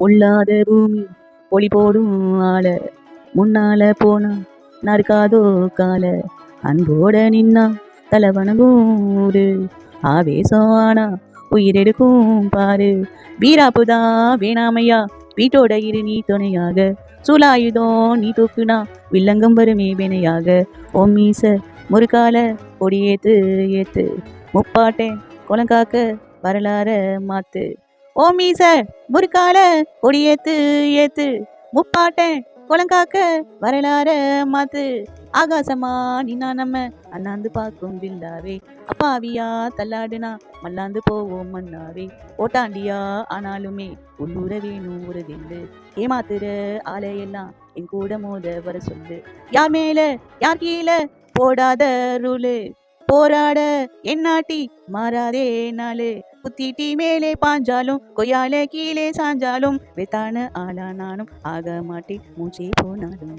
பொல்லாத பூமி பொலி போடும் ஆள. முன்னால போனா நறுக்காதோ கால. அன்போட நின்னா தலை ஆவேசம் ஆனா உயிரெடுக்கும் பாரு. வீராப்புதா வேணாமையா வீட்டோட இரு நீ துணையாக. சூலாயுதம் நீ தூக்குனா வில்லங்கம் வருமே வினையாக. ஒம்மீச முறுக்கால கொடியேத்து ஏத்து. முப்பாட்டேன் குளங்காக்க வரலாற மாத்து. ஓ மீச முறுக்கால கொடியேத்து ஏத்து முப்பாட்டேன் குளங்காக்க வரலாற மாத்து. ஆகாசமா நின்னா நம்ம அண்ணாந்து பார்க்கும் பில்லாவே அப்பாவியா தள்ளாடுனா மல்லாந்து போவோம் மன்னாவே ஓட்டாண்டியா ஆனாலுமே உள்ளூர வேணும் ஒரு தில்லு ஏமாத்துற ஆலையெல்லாம் என் கூட மோத வர சொல்லு. யார் மேல யார் கீழே போடாத ரூலு. போராட என்னாட்டி மாறாதே நாளு. புத்திட்டி மேலே பாஞ்சாலும் கொய்யால கீழே சாஞ்சாலும் வெத்தான ஆளானாலும் ஆக மாட்டேன் மூச்சே போனாலும்